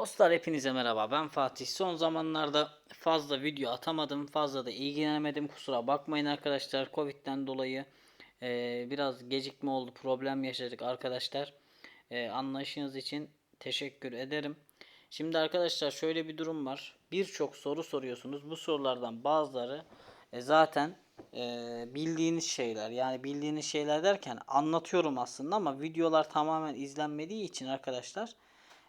Dostlar hepinize merhaba ben Fatih. Son zamanlarda fazla video atamadım. Fazla da ilgilenemedim. Kusura bakmayın arkadaşlar. Covid'den dolayı e, biraz gecikme oldu. Problem yaşadık arkadaşlar. E, anlayışınız için teşekkür ederim. Şimdi arkadaşlar şöyle bir durum var. Birçok soru soruyorsunuz. Bu sorulardan bazıları e, zaten e, bildiğiniz şeyler. Yani bildiğiniz şeyler derken anlatıyorum aslında ama videolar tamamen izlenmediği için arkadaşlar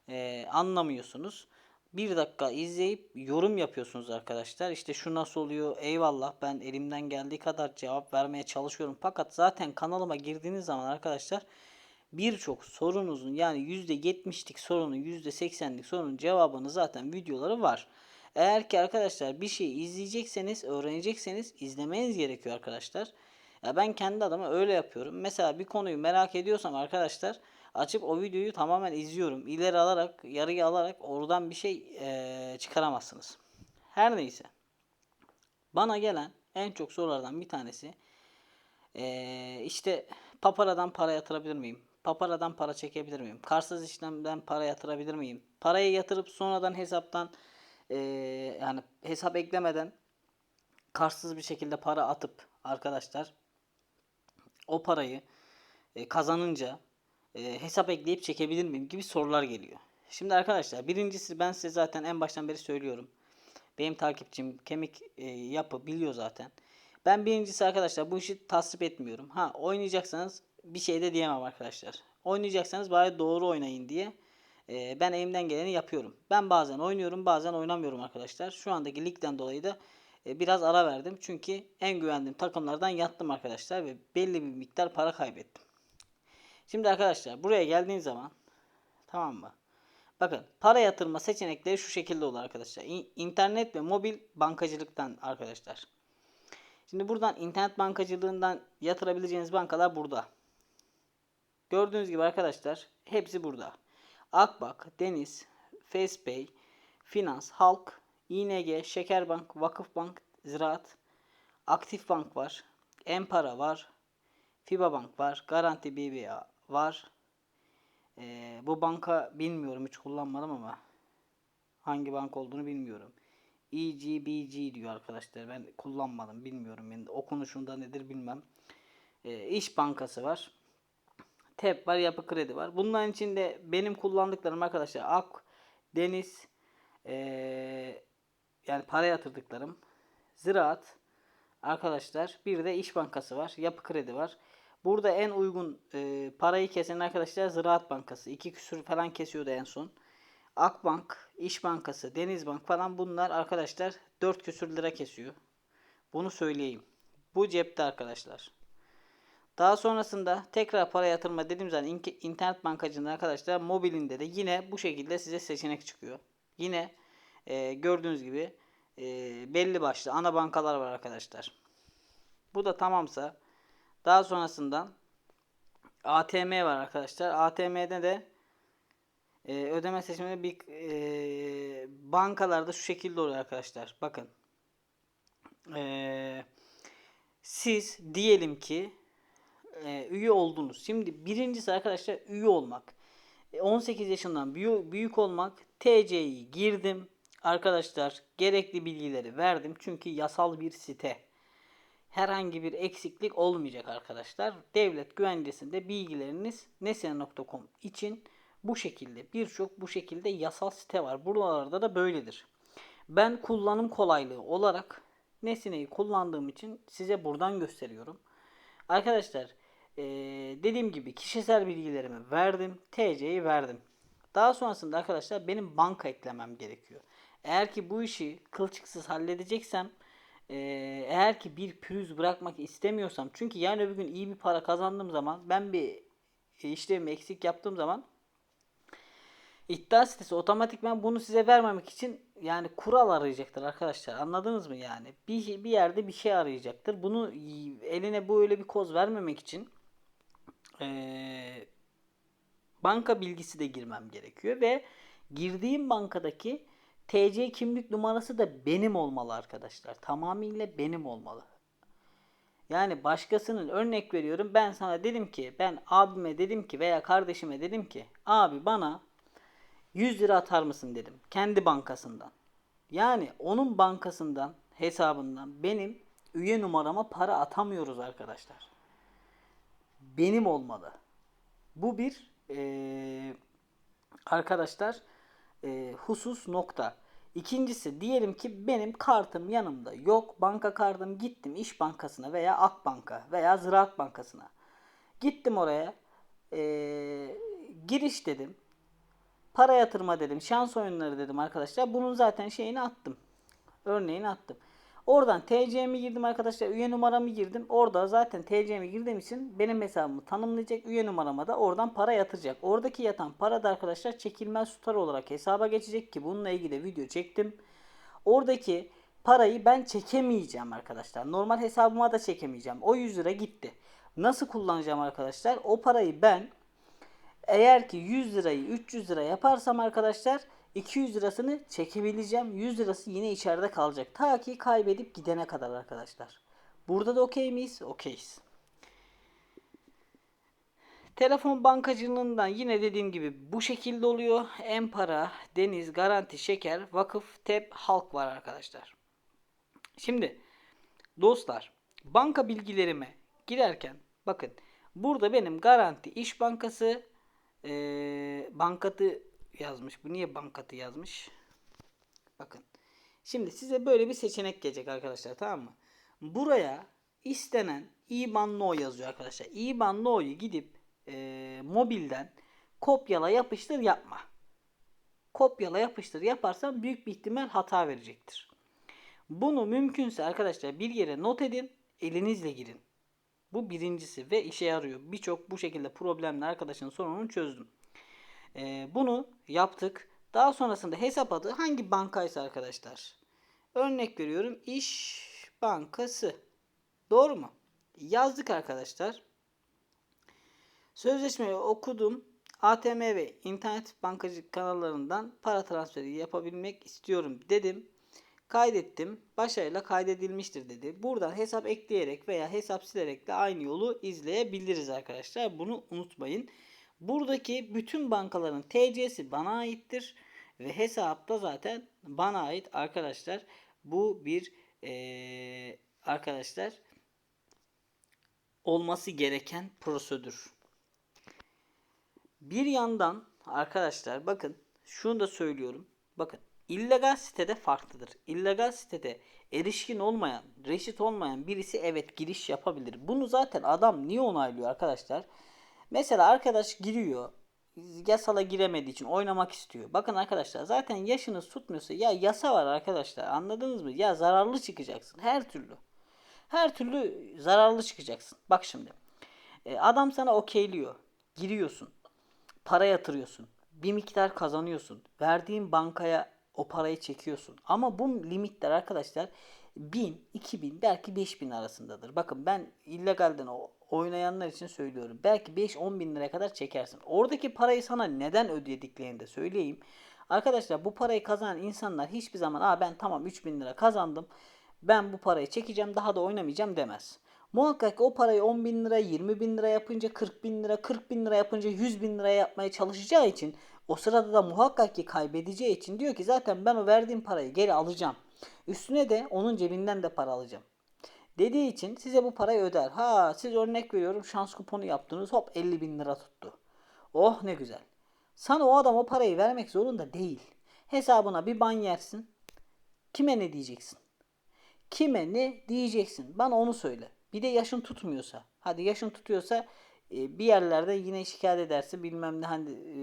e, anlamıyorsunuz. Bir dakika izleyip yorum yapıyorsunuz arkadaşlar. İşte şu nasıl oluyor? Eyvallah ben elimden geldiği kadar cevap vermeye çalışıyorum. Fakat zaten kanalıma girdiğiniz zaman arkadaşlar birçok sorunuzun yani %70'lik sorunun %80'lik sorunun cevabını zaten videoları var. Eğer ki arkadaşlar bir şey izleyecekseniz, öğrenecekseniz izlemeniz gerekiyor arkadaşlar. Ya ben kendi adıma öyle yapıyorum. Mesela bir konuyu merak ediyorsam arkadaşlar açıp o videoyu tamamen izliyorum. İleri alarak, yarıya alarak oradan bir şey eee, çıkaramazsınız. Her neyse. Bana gelen en çok sorulardan bir tanesi eee, işte paparadan para yatırabilir miyim? Paparadan para çekebilir miyim? Karsız işlemden para yatırabilir miyim? Parayı yatırıp sonradan hesaptan eee, yani hesap eklemeden karsız bir şekilde para atıp arkadaşlar o parayı e, kazanınca e, hesap ekleyip çekebilir miyim gibi sorular geliyor. Şimdi arkadaşlar birincisi ben size zaten en baştan beri söylüyorum. Benim takipçim kemik e, yapı biliyor zaten. Ben birincisi arkadaşlar bu işi tasvip etmiyorum. Ha oynayacaksanız bir şey de diyemem arkadaşlar. Oynayacaksanız bari doğru oynayın diye e, ben elimden geleni yapıyorum. Ben bazen oynuyorum bazen oynamıyorum arkadaşlar. Şu andaki ligden dolayı da e, biraz ara verdim. Çünkü en güvendiğim takımlardan yattım arkadaşlar ve belli bir miktar para kaybettim. Şimdi arkadaşlar buraya geldiğin zaman tamam mı? Bakın para yatırma seçenekleri şu şekilde olur arkadaşlar. İnternet ve mobil bankacılıktan arkadaşlar. Şimdi buradan internet bankacılığından yatırabileceğiniz bankalar burada. Gördüğünüz gibi arkadaşlar hepsi burada. Akbank, Deniz, Facepay, Finans, Halk, ING, Şekerbank, Vakıfbank, Ziraat, Aktif Bank var. Empara var. FIBA Bank var. Garanti BBA var. Ee, bu banka bilmiyorum hiç kullanmadım ama hangi bank olduğunu bilmiyorum. EGBG diyor arkadaşlar. Ben kullanmadım bilmiyorum. Yani okunuşunda nedir bilmem. Ee, İş Bankası var. TEP var, Yapı Kredi var. Bunların içinde benim kullandıklarım arkadaşlar Ak, Deniz, ee, yani para yatırdıklarım, Ziraat, arkadaşlar bir de İş Bankası var, Yapı Kredi var. Burada en uygun e, parayı kesen arkadaşlar Ziraat Bankası. 2 küsür falan kesiyordu en son. Akbank, İş Bankası, Denizbank falan bunlar arkadaşlar 4 küsür lira kesiyor. Bunu söyleyeyim. Bu cepte arkadaşlar. Daha sonrasında tekrar para yatırma dediğim zaman in- internet bankacılığında arkadaşlar mobilinde de yine bu şekilde size seçenek çıkıyor. Yine e, gördüğünüz gibi e, belli başlı ana bankalar var arkadaşlar. Bu da tamamsa daha sonrasında ATM var arkadaşlar. ATM'de de e, ödeme seçiminde bir e, bankalarda şu şekilde oluyor arkadaşlar. Bakın. E, siz diyelim ki e, üye oldunuz. Şimdi birincisi arkadaşlar üye olmak. E, 18 yaşından büyük, büyük olmak. TC'yi girdim. Arkadaşlar gerekli bilgileri verdim. Çünkü yasal bir site. Herhangi bir eksiklik olmayacak arkadaşlar. Devlet güvencesinde bilgileriniz nesne.com için bu şekilde birçok bu şekilde yasal site var. Buralarda da böyledir. Ben kullanım kolaylığı olarak Nesine'yi kullandığım için size buradan gösteriyorum. Arkadaşlar dediğim gibi kişisel bilgilerimi verdim. TC'yi verdim. Daha sonrasında arkadaşlar benim banka eklemem gerekiyor. Eğer ki bu işi kılçıksız halledeceksem eğer ki bir pürüz bırakmak istemiyorsam çünkü yarın öbür gün iyi bir para kazandığım zaman ben bir işlemi eksik yaptığım zaman İddia sitesi otomatikman bunu size vermemek için yani kural arayacaktır arkadaşlar. Anladınız mı yani? Bir, bir yerde bir şey arayacaktır. Bunu eline böyle bir koz vermemek için eee, banka bilgisi de girmem gerekiyor ve girdiğim bankadaki TC kimlik numarası da benim olmalı arkadaşlar. Tamamıyla benim olmalı. Yani başkasının örnek veriyorum ben sana dedim ki ben abime dedim ki veya kardeşime dedim ki abi bana 100 lira atar mısın dedim. Kendi bankasından. Yani onun bankasından, hesabından benim üye numarama para atamıyoruz arkadaşlar. Benim olmalı. Bu bir eee, arkadaşlar eee, husus nokta. İkincisi diyelim ki benim kartım yanımda yok. Banka kartım gittim İş Bankası'na veya Akbank'a veya Ziraat Bankası'na. Gittim oraya. eee, giriş dedim. Para yatırma dedim. Şans oyunları dedim arkadaşlar. Bunun zaten şeyini attım. Örneğini attım. Oradan TC'mi girdim arkadaşlar. Üye numaramı girdim. Orada zaten TC'mi girdiğim için benim hesabımı tanımlayacak. Üye numarama da oradan para yatıracak. Oradaki yatan para da arkadaşlar çekilmez tutar olarak hesaba geçecek ki bununla ilgili video çektim. Oradaki parayı ben çekemeyeceğim arkadaşlar. Normal hesabıma da çekemeyeceğim. O 100 lira gitti. Nasıl kullanacağım arkadaşlar? O parayı ben eğer ki 100 lirayı 300 lira yaparsam arkadaşlar 200 lirasını çekebileceğim. 100 lirası yine içeride kalacak. Ta ki kaybedip gidene kadar arkadaşlar. Burada da okey miyiz? Okeyiz. Telefon bankacılığından yine dediğim gibi bu şekilde oluyor. Empara, Deniz, Garanti, Şeker, Vakıf, TEP, Halk var arkadaşlar. Şimdi dostlar banka bilgilerime girerken bakın burada benim Garanti İş Bankası eee bankatı yazmış. Bu niye bankatı yazmış? Bakın. Şimdi size böyle bir seçenek gelecek arkadaşlar tamam mı? Buraya istenen IBAN no yazıyor arkadaşlar. IBAN no'yu gidip eee, mobilden kopyala yapıştır yapma. Kopyala yapıştır yaparsan büyük bir ihtimal hata verecektir. Bunu mümkünse arkadaşlar bir yere not edin, elinizle girin. Bu birincisi ve işe yarıyor. Birçok bu şekilde problemli arkadaşın sorununu çözdüm. Ee, bunu yaptık. Daha sonrasında hesap adı hangi bankaysa arkadaşlar. Örnek veriyorum İş Bankası. Doğru mu? Yazdık arkadaşlar. Sözleşmeyi okudum. ATM ve internet bankacılık kanallarından para transferi yapabilmek istiyorum dedim. Kaydettim. Başarıyla kaydedilmiştir dedi. Buradan hesap ekleyerek veya hesap silerek de aynı yolu izleyebiliriz arkadaşlar. Bunu unutmayın. Buradaki bütün bankaların TC'si bana aittir. Ve hesap da zaten bana ait arkadaşlar. Bu bir eee, arkadaşlar olması gereken prosedür. Bir yandan arkadaşlar bakın şunu da söylüyorum. Bakın illegal sitede farklıdır. İllegal sitede erişkin olmayan, reşit olmayan birisi evet giriş yapabilir. Bunu zaten adam niye onaylıyor arkadaşlar? Mesela arkadaş giriyor. Yasala giremediği için oynamak istiyor. Bakın arkadaşlar zaten yaşınız tutmuyorsa ya yasa var arkadaşlar anladınız mı? Ya zararlı çıkacaksın her türlü. Her türlü zararlı çıkacaksın. Bak şimdi. E, adam sana okeyliyor. Giriyorsun. Para yatırıyorsun. Bir miktar kazanıyorsun. Verdiğin bankaya o parayı çekiyorsun. Ama bu limitler arkadaşlar 1000, 2000 belki 5000 arasındadır. Bakın ben illegalden oynayanlar için söylüyorum. Belki 5-10 bin liraya kadar çekersin. Oradaki parayı sana neden ödediklerini de söyleyeyim. Arkadaşlar bu parayı kazanan insanlar hiçbir zaman Aa ben tamam 3000 lira kazandım. Ben bu parayı çekeceğim daha da oynamayacağım demez. Muhakkak o parayı 10 bin lira, 20 bin lira yapınca 40 bin lira, 40 bin lira yapınca 100 bin liraya yapmaya çalışacağı için o sırada da muhakkak ki kaybedeceği için diyor ki zaten ben o verdiğim parayı geri alacağım. Üstüne de onun cebinden de para alacağım. Dediği için size bu parayı öder. Ha siz örnek veriyorum şans kuponu yaptınız hop 50 bin lira tuttu. Oh ne güzel. Sana o adam o parayı vermek zorunda değil. Hesabına bir ban yersin. Kime ne diyeceksin? Kime ne diyeceksin? Bana onu söyle. Bir de yaşın tutmuyorsa. Hadi yaşın tutuyorsa e, bir yerlerde yine şikayet edersin bilmem ne hani e,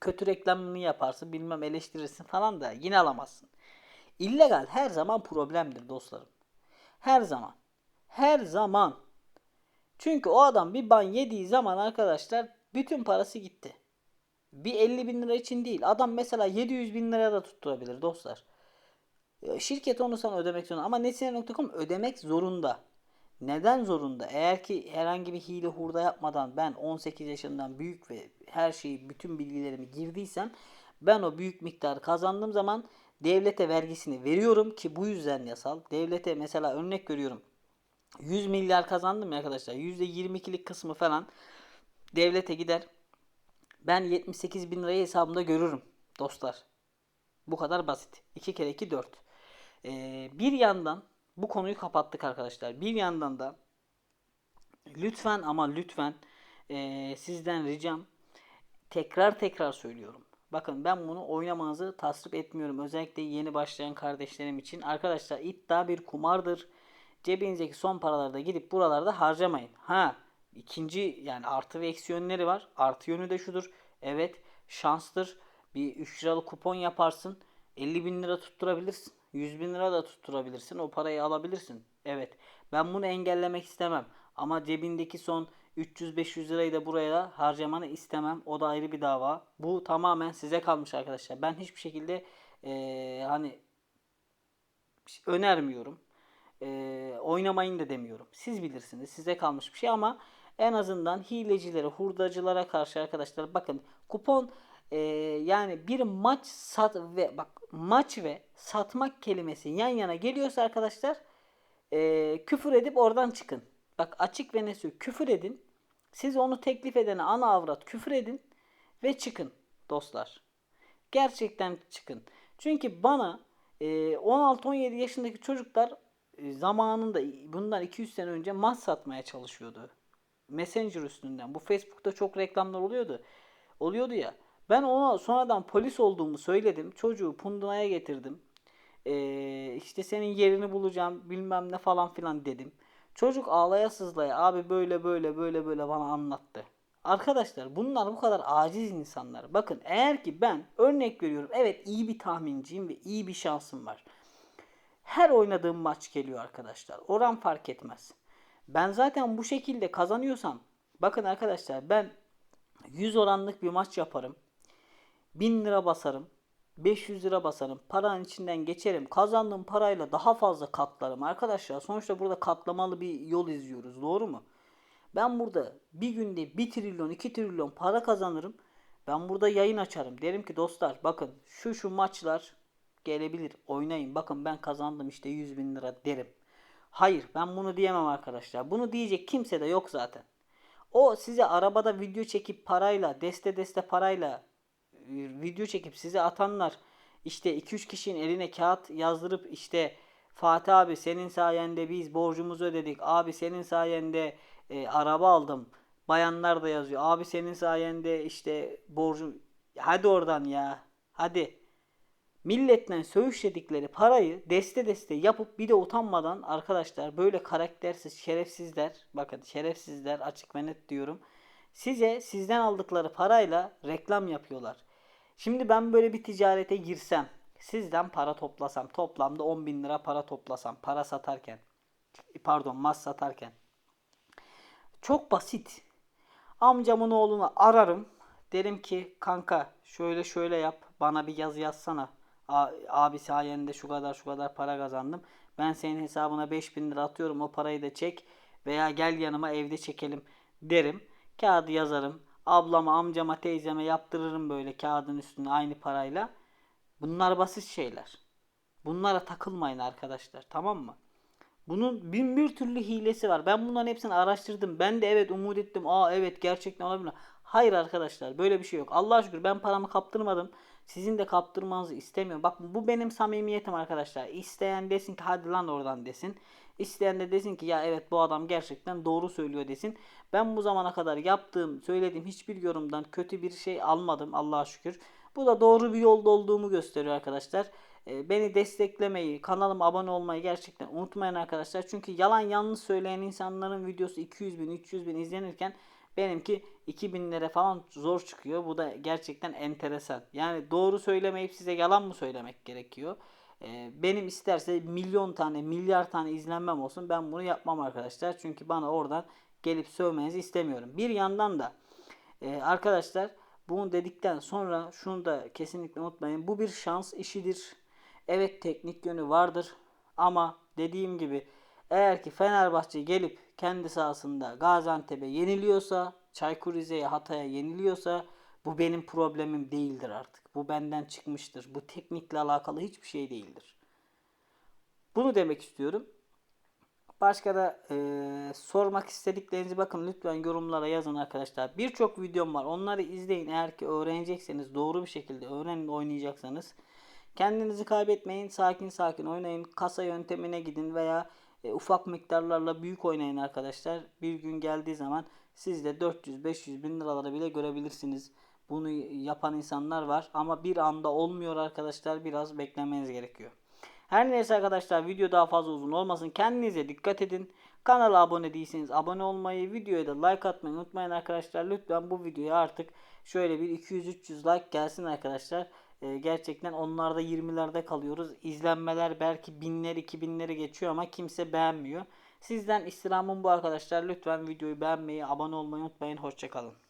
kötü reklamını yaparsın bilmem eleştirirsin falan da yine alamazsın. İllegal her zaman problemdir dostlarım. Her zaman. Her zaman. Çünkü o adam bir ban yediği zaman arkadaşlar bütün parası gitti. Bir 50 bin lira için değil. Adam mesela 700 bin liraya da tutturabilir dostlar. E, Şirket onu sana ödemek zorunda ama nesine.com ödemek zorunda. Neden zorunda? Eğer ki herhangi bir hile hurda yapmadan ben 18 yaşından büyük ve her şeyi bütün bilgilerimi girdiysem ben o büyük miktarı kazandığım zaman devlete vergisini veriyorum ki bu yüzden yasal. Devlete mesela örnek veriyorum 100 milyar kazandım ya arkadaşlar %22'lik kısmı falan devlete gider. Ben 78 bin lirayı hesabımda görürüm dostlar. Bu kadar basit. 2 kere 2 4. Ee, bir yandan bu konuyu kapattık arkadaşlar. Bir yandan da lütfen ama lütfen ee, sizden ricam tekrar tekrar söylüyorum. Bakın ben bunu oynamanızı tasvip etmiyorum. Özellikle yeni başlayan kardeşlerim için. Arkadaşlar iddia bir kumardır. Cebinizdeki son paraları da gidip buralarda harcamayın. Ha ikinci yani artı ve eksi yönleri var. Artı yönü de şudur. Evet şanstır. Bir 3 liralık kupon yaparsın. 50 bin lira tutturabilirsin. 100 bin lira da tutturabilirsin. O parayı alabilirsin. Evet. Ben bunu engellemek istemem. Ama cebindeki son 300-500 lirayı da buraya harcamanı istemem. O da ayrı bir dava. Bu tamamen size kalmış arkadaşlar. Ben hiçbir şekilde eee, hani önermiyorum. Eee, oynamayın da demiyorum. Siz bilirsiniz. Size kalmış bir şey ama en azından hilecilere, hurdacılara karşı arkadaşlar bakın kupon eee, yani bir maç sat ve bak maç ve satmak kelimesi yan yana geliyorsa arkadaşlar eee, küfür edip oradan çıkın. Bak açık ve söylüyorum. Küfür edin. Siz onu teklif edene ana avrat küfür edin ve çıkın dostlar. Gerçekten çıkın. Çünkü bana e, 16-17 yaşındaki çocuklar e, zamanında bundan 200 sene önce maç satmaya çalışıyordu. Messenger üstünden. Bu Facebook'ta çok reklamlar oluyordu. Oluyordu ya. Ben ona sonradan polis olduğumu söyledim. Çocuğu Punduna'ya getirdim. Ee, işte senin yerini bulacağım bilmem ne falan filan dedim. Çocuk ağlaya sızlaya abi böyle böyle böyle böyle bana anlattı. Arkadaşlar bunlar bu kadar aciz insanlar. Bakın eğer ki ben örnek veriyorum evet iyi bir tahminciyim ve iyi bir şansım var. Her oynadığım maç geliyor arkadaşlar. Oran fark etmez. Ben zaten bu şekilde kazanıyorsam bakın arkadaşlar ben 100 oranlık bir maç yaparım. 1000 lira basarım. 500 lira basarım. Paranın içinden geçerim. Kazandığım parayla daha fazla katlarım. Arkadaşlar sonuçta burada katlamalı bir yol izliyoruz. Doğru mu? Ben burada bir günde 1 trilyon 2 trilyon para kazanırım. Ben burada yayın açarım. Derim ki dostlar bakın şu şu maçlar gelebilir. Oynayın. Bakın ben kazandım işte 100 bin lira derim. Hayır ben bunu diyemem arkadaşlar. Bunu diyecek kimse de yok zaten. O size arabada video çekip parayla deste deste parayla video çekip size atanlar işte 2-3 kişinin eline kağıt yazdırıp işte Fatih abi senin sayende biz borcumuzu ödedik. Abi senin sayende e, araba aldım. Bayanlar da yazıyor. Abi senin sayende işte borcum hadi oradan ya. Hadi. Milletle söğüşledikleri parayı deste deste yapıp bir de utanmadan arkadaşlar böyle karaktersiz şerefsizler bakın şerefsizler açık ve net diyorum. Size sizden aldıkları parayla reklam yapıyorlar. Şimdi ben böyle bir ticarete girsem sizden para toplasam toplamda 10 bin lira para toplasam para satarken pardon mas satarken çok basit. Amcamın oğlunu ararım. Derim ki kanka şöyle şöyle yap. Bana bir yazı yazsana. Abi sayende şu kadar şu kadar para kazandım. Ben senin hesabına 5000 lira atıyorum. O parayı da çek. Veya gel yanıma evde çekelim derim. Kağıdı yazarım. Ablama, amcama, teyzeme yaptırırım böyle kağıdın üstüne aynı parayla. Bunlar basit şeyler. Bunlara takılmayın arkadaşlar. Tamam mı? Bunun bin bir türlü hilesi var. Ben bunların hepsini araştırdım. Ben de evet umut ettim. Aa evet gerçekten olabilir. Hayır arkadaşlar böyle bir şey yok. Allah'a şükür ben paramı kaptırmadım. Sizin de kaptırmanızı istemiyorum. Bak bu benim samimiyetim arkadaşlar. İsteyen desin ki hadi lan oradan desin. İsteyen de desin ki ya evet bu adam gerçekten doğru söylüyor desin. Ben bu zamana kadar yaptığım, söylediğim hiçbir yorumdan kötü bir şey almadım Allah'a şükür. Bu da doğru bir yolda olduğumu gösteriyor arkadaşlar. Ee, Beni desteklemeyi, kanalıma abone olmayı gerçekten unutmayın arkadaşlar. Çünkü yalan yanlış söyleyen insanların videosu 200 bin, 300 bin izlenirken benimki 2000'lere falan zor çıkıyor. Bu da gerçekten enteresan. Yani doğru söylemeyip size yalan mı söylemek gerekiyor? Ee, benim isterse milyon tane, milyar tane izlenmem olsun. Ben bunu yapmam arkadaşlar. Çünkü bana oradan gelip sövmenizi istemiyorum. Bir yandan da e, arkadaşlar bunu dedikten sonra şunu da kesinlikle unutmayın. Bu bir şans işidir. Evet teknik yönü vardır ama dediğim gibi eğer ki Fenerbahçe gelip kendi sahasında Gaziantep'e yeniliyorsa, Çaykur Rize'ye, Hatay'a yeniliyorsa bu benim problemim değildir artık. Bu benden çıkmıştır. Bu teknikle alakalı hiçbir şey değildir. Bunu demek istiyorum. Başka da eee, sormak istediklerinizi bakın lütfen yorumlara yazın arkadaşlar. Birçok videom var. Onları izleyin. Eğer ki öğrenecekseniz doğru bir şekilde öğrenin oynayacaksanız. Kendinizi kaybetmeyin. Sakin sakin oynayın. Kasa yöntemine gidin veya e, ufak miktarlarla büyük oynayın arkadaşlar. Bir gün geldiği zaman siz de 400-500 bin liraları bile görebilirsiniz. Bunu yapan insanlar var ama bir anda olmuyor arkadaşlar. Biraz beklemeniz gerekiyor. Her neyse arkadaşlar video daha fazla uzun olmasın. Kendinize dikkat edin. Kanala abone değilseniz abone olmayı, videoya da like atmayı unutmayın arkadaşlar. Lütfen bu videoya artık şöyle bir 200-300 like gelsin arkadaşlar. Ee, gerçekten onlarda 20'lerde kalıyoruz. İzlenmeler belki binler 2000'leri geçiyor ama kimse beğenmiyor. Sizden istirhamım bu arkadaşlar. Lütfen videoyu beğenmeyi, abone olmayı unutmayın. Hoşçakalın.